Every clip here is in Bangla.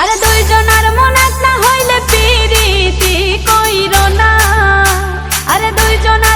আরে দুইজনার মন এক না হইলে পিরিতি কইর না। আরে দুইজনার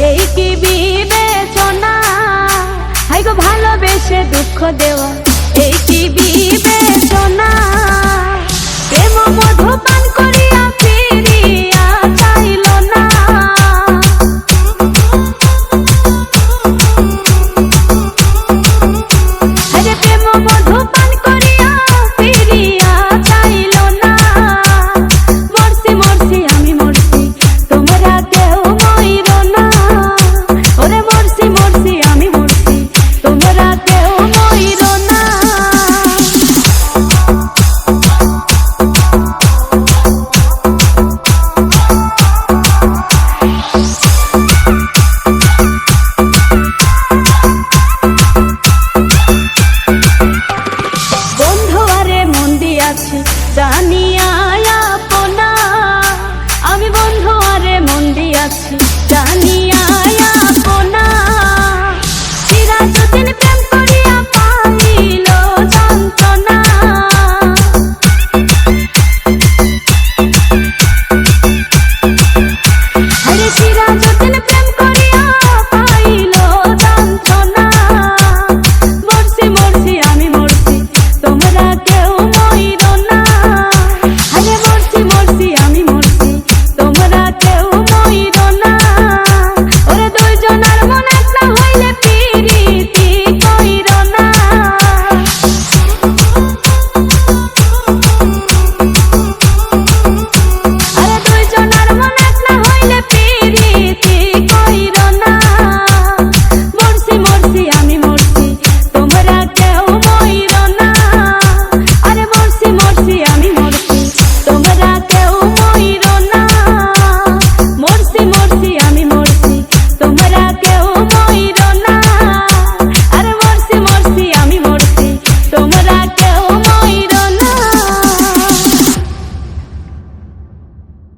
এই কি বিবেচনা? হাই ভালোবেসে দুঃখ দেওয়া। এই কি বিবেচনা?